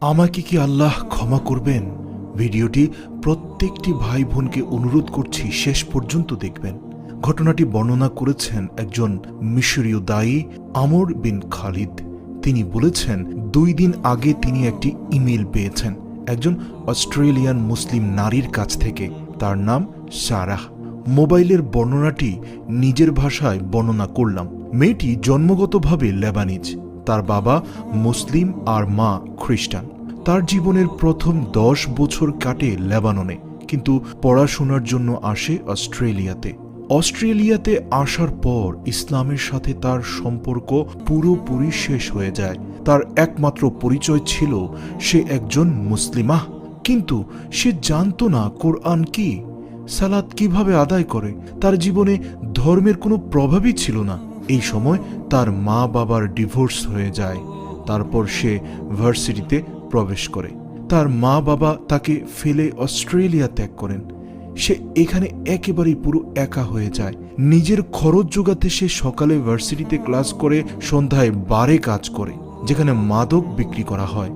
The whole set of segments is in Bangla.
আমাকে কি আল্লাহ ক্ষমা করবেন? ভিডিওটি প্রত্যেকটি ভাই বোনকে অনুরোধ করছি শেষ পর্যন্ত দেখবেন। ঘটনাটি বর্ণনা করেছেন একজন মিশরীয় দায়ী আমর বিন খালিদ। তিনি বলেছেন, দুই দিন আগে তিনি একটি ইমেল পেয়েছেন একজন অস্ট্রেলিয়ান মুসলিম নারীর কাছ থেকে। তার নাম সারাহ। মোবাইলের বর্ণনাটি নিজের ভাষায় বর্ণনা করলাম। মেয়েটি জন্মগতভাবে লেবানিজ। তার বাবা মুসলিম আর মা খ্রিস্টান। তার জীবনের প্রথম দশ বছর কাটে লেবাননে, কিন্তু পড়াশোনার জন্য আসে অস্ট্রেলিয়াতে। অস্ট্রেলিয়াতে আসার পর ইসলামের সাথে তার সম্পর্ক পুরোপুরি শেষ হয়ে যায়। তার একমাত্র পরিচয় ছিল সে একজন মুসলিমাহ কিন্তু সে জানতো না কোরআন কি সালাদ কীভাবে আদায় করে, তার জীবনে ধর্মের কোনো প্রভাবই ছিল না। এই সময় তার মা বাবার ডিভোর্স হয়ে যায়। তারপর সে ভার্সিটিতে প্রবেশ করে। তার মা বাবা তাকে ফেলে অস্ট্রেলিয়া ত্যাগ করেন। সে এখানে একেবারেই পুরো একা হয়ে যায়। নিজের খরচ জোগাতে সে সকালে ভার্সিটিতে ক্লাস করে সন্ধ্যায় বারে কাজ করে, যেখানে মাদক বিক্রি করা হয়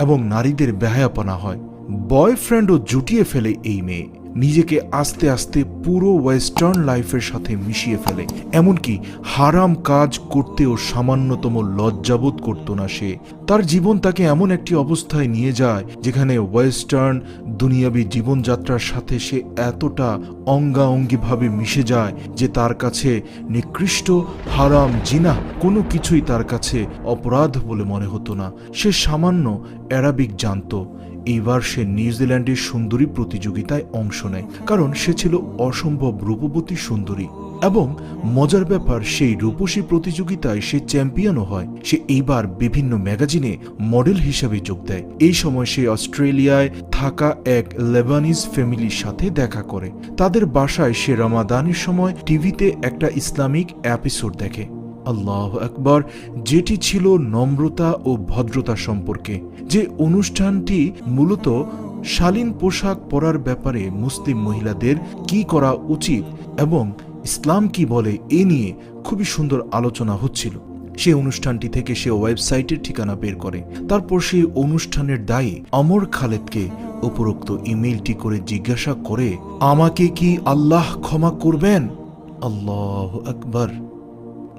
এবং নারীদের বেহায়াপনা হয়। বয়ফ্রেন্ডও জুটিয়ে ফেলে এই মেয়ে। নিজেকে আস্তে আস্তে পুরো ওয়েস্টার্ন লাইফের সাথে মিশিয়ে ফেলে। এমনকি হারাম কাজ করতেও সামান্যতম লজ্জাবোধ করত না সে। তার জীবন তাকে এমন একটি অবস্থায় নিয়ে যায়, যেখানে ওয়েস্টার্ন দুনিয়াবী জীবনযাত্রার সাথে সে এতটা অঙ্গাঅঙ্গিভাবে মিশে যায় যে তার কাছে নিকৃষ্ট হারাম জিনা কোনো কিছুই তার কাছে অপরাধ বলে মনে হতো না। সে সামান্য অ্যারাবিক জানতো। এইবার সে নিউজিল্যান্ডের সুন্দরী প্রতিযোগিতায় অংশ নেয়, কারণ সে ছিল অসম্ভব রূপবতী সুন্দরী। এবং মজার ব্যাপার, সেই রূপসী প্রতিযোগিতায় সে চ্যাম্পিয়নও হয়। সে এইবার বিভিন্ন ম্যাগাজিনে মডেল হিসাবে যোগ দেয়। এই সময় সে অস্ট্রেলিয়ায় থাকা এক লেবানিজ ফ্যামিলির সাথে দেখা করে। তাদের বাসায় সে রমাদানের সময় টিভিতে একটা ইসলামিক এপিসোড দেখে। আল্লাহ আকবর, যেটি ছিল নম্রতা ও ভদ্রতা সম্পর্কে। যে অনুষ্ঠানটি মূলত শালীন পোশাক পরার ব্যাপারে মুসলিম মহিলাদের কি করা উচিত এবং ইসলাম কি বলে এ নিয়ে খুবই সুন্দর আলোচনা হচ্ছিল। সেই অনুষ্ঠানটি থেকে সে ওয়েবসাইটের ঠিকানা বের করে। তারপর সেই অনুষ্ঠানের দায়ী অমর খালেদকে উপরোক্ত ইমেইলটি করে জিজ্ঞাসা করে, আমাকে কি আল্লাহ ক্ষমা করবেন? আল্লাহ আকবর।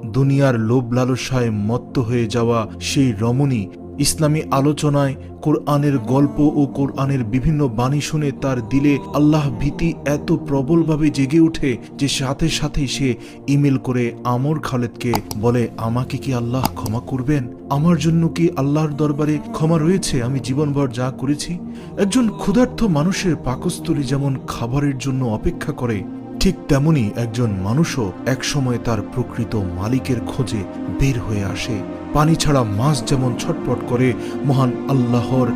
দুনিয়ার লোভ লালসায় মত্ত হয়ে যাওয়া সেই রমণী ইসলামী আলোচনায় কোরআনের গল্প ও কোরআনের বিভিন্ন বাণী শুনে তার দিলে আল্লাহ ভীতি এত প্রবলভাবে জেগে ওঠে যে সাথে সাথেই সে ইমেল করে আমর খালেদকে বলে, আমাকে কি আল্লাহ ক্ষমা করবেন? আমার জন্য কি আল্লাহর দরবারে ক্ষমা রয়েছে? আমি জীবনভর যা করেছি। একজন ক্ষুধার্ত মানুষের পাকস্থলী যেমন খাবারের জন্য অপেক্ষা করে ঠিক তেমনি একজন মানুষও একসময় তার প্রকৃত মালিকের খোঁজে বের হয়ে আসে। পানি ছাড়া মাছ যেমন ছটপট করে, মহান আল্লাহর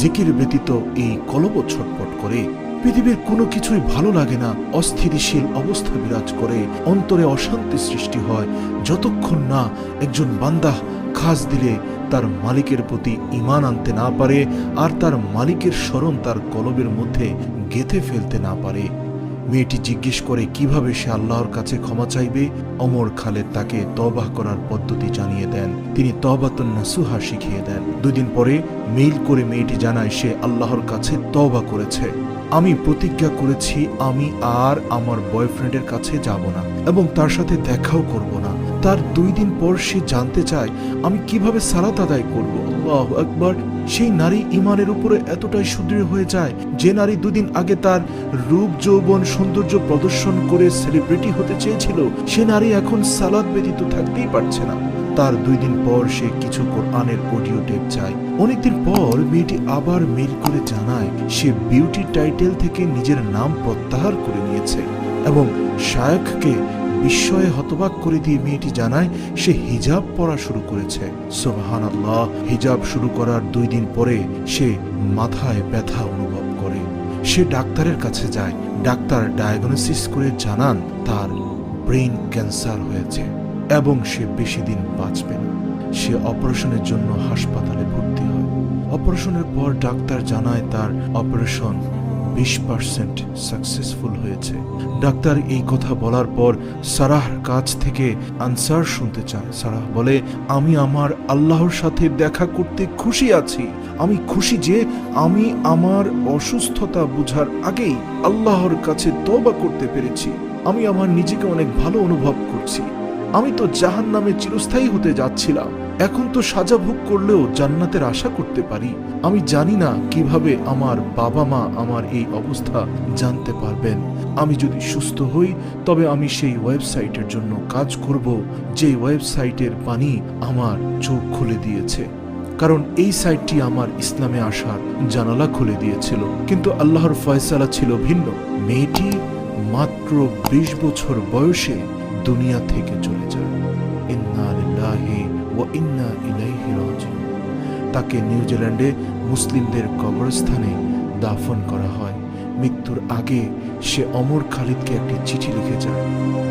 জিকির ব্যতীত এই কলব ছটপট করে। পৃথিবীর কোনো কিছুই ভালো লাগে না, অস্থিতিশীল অবস্থা বিরাজ করে, অন্তরে অশান্তি সৃষ্টি হয়। যতক্ষণ না একজন বান্দাহ খাস দিলে তার মালিকের প্রতি ইমান আনতে না পারে, আর তার মালিকের স্মরণ তার কলবের মধ্যে গেঁথে ফেলতে না পারে। মেয়েটি জিজ্ঞেস করে, কীভাবে সে আল্লাহর কাছে ক্ষমা চাইবে? অমর খালেদ তাকে তবাহ করার পদ্ধতি জানিয়ে দেন। তিনি তবাতুন নাসুহা শিখিয়ে দেন। দুদিন পরে মেইল করে মেয়েটি জানায়, সে আল্লাহর কাছে তবা করেছে। আমি প্রতিজ্ঞা করেছি, আমি আর আমার বয়ফ্রেন্ডের কাছে যাব না এবং তার সাথে দেখাও করব না। তার দুই দিন পর সে জানতে চায়, আমি কীভাবে সালাত আদায় করব? আল্লাহ একবার সেই নারী ইমানের উপরে এতটাই সুদৃঢ় হয়ে যায় যে নারী দুদিন আগে তার রূপ, যৌবন, সৌন্দর্য প্রদর্শন করে সেলিব্রিটি হতে চেয়েছিল। সে নারী এখন সালাদ ব্যতীত থাকতেই পারছে না। তার দুই দিন পর সে কিছু কোরআনের অডিও টেপ চায়। অনেকদিন পর মেয়েটি আবার মেইল করে জানায়, সে বিউটি টাইটেল থেকে নিজের নাম প্রত্যাহার করে নিয়েছে এবং শায়খকে বিস্ময়ে হতবাক করে দিয়ে মেয়েটি জানায়, সে হিজাব পরা শুরু করেছে। সোবাহান আল্লাহ হিজাব শুরু করার দুই দিন পরে সে মাথায় ব্যথা অনুভব করে। সে ডাক্তারের কাছে যায়। ডাক্তার ডায়াগনোসিস করে জানান তার ব্রেইন ক্যান্সার হয়েছে এবং সে বেশি দিন বাঁচবে না। সে অপারেশনের জন্য হাসপাতালে ভর্তি হয়। অপারেশনের পর ডাক্তার জানায় তার অপারেশন বিশ পার্সেন্ট সাকসেসফুল হয়েছে। ডাক্তার এই কথা বলার পর সারাহর কাছ থেকে আনসার শুনতে চায়। সারাহ বলে, আমি আমার আল্লাহর সাথে দেখা করতে খুশি আছি। আমি খুশি যে আমি আমার অসুস্থতা বুঝার আগেই আল্লাহর কাছে তওবা করতে পেরেছি। আমি আমার নিজেকে অনেক ভালো অনুভব করছি। আমি তো জাহান নামে চিরস্থায়ী হতে যাচ্ছিলাম। এখন তো সাজা ভোগ করলেও জান্নাতের আশা করতে পারি। আমি জানি না কীভাবে আমার বাবা মা আমার এই অবস্থা জানতে পারবেন। আমি যদি সুস্থ হই, তবে আমি সেই ওয়েবসাইটের জন্য কাজ করব, যে ওয়েবসাইটের পানি আমার চোখ খুলে দিয়েছে। কারণ এই সাইটটি আমার ইসলামে আসার জানালা খুলে দিয়েছিল। কিন্তু আল্লাহর ফয়সালা ছিল ভিন্ন। মেয়েটি মাত্র বিশ বছর বয়সে দুনিয়া থেকে চলে যায় ইন্না লিল্লাহি ওয়া ইন্না ইলাইহি রাজিউন। তাকে নিউজিল্যান্ডে মুসলিমদের কবরস্থানে দাফন করা হয়। মৃত্যুর আগে সে অমর খালিদকে একটি চিঠি লিখে যায়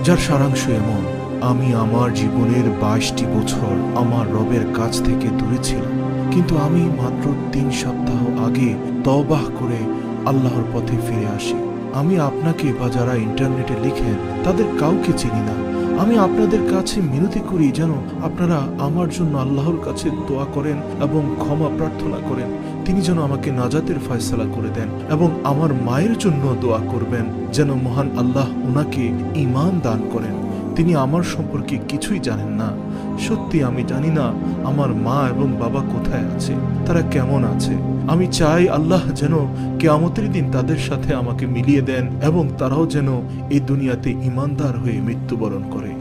যার সারাংশ এমন, আমি আমার জীবনের বাইশটি বছর আমার রবের কাছ থেকে দূরে ছিলাম। কিন্তু আমি মাত্র তিন সপ্তাহ আগে তবাহ করে আল্লাহর পথে ফিরে আসি। আমি আপনাকে বা যারা ইন্টারনেটে লিখেন, তাদের কাউকে চিনি না। আমি আপনাদের কাছে মিনতি করি যেন আপনারা আমার জন্য আল্লাহর কাছে দোয়া করেন এবং ক্ষমা প্রার্থনা করেন। তিনি যেন আমাকে নাজাতের ফয়সলা করে দেন এবং আমার মায়ের জন্য দোয়া করবেন যেন মহান আল্লাহ ওনাকে ইমান দান করেন। তিনি আমার সম্পর্কে কিছুই জানেন না। সত্যি আমি জানি না আমার মা এবং বাবা কোথায় আছে, তারা কেমন আছে। আমি চাই আল্লাহ যেন কেয়ামতের দিন তাদের সাথে আমাকে মিলিয়ে দেন এবং তারাও যেন এই দুনিয়াতে ইমানদার হয়ে মৃত্যুবরণ করে।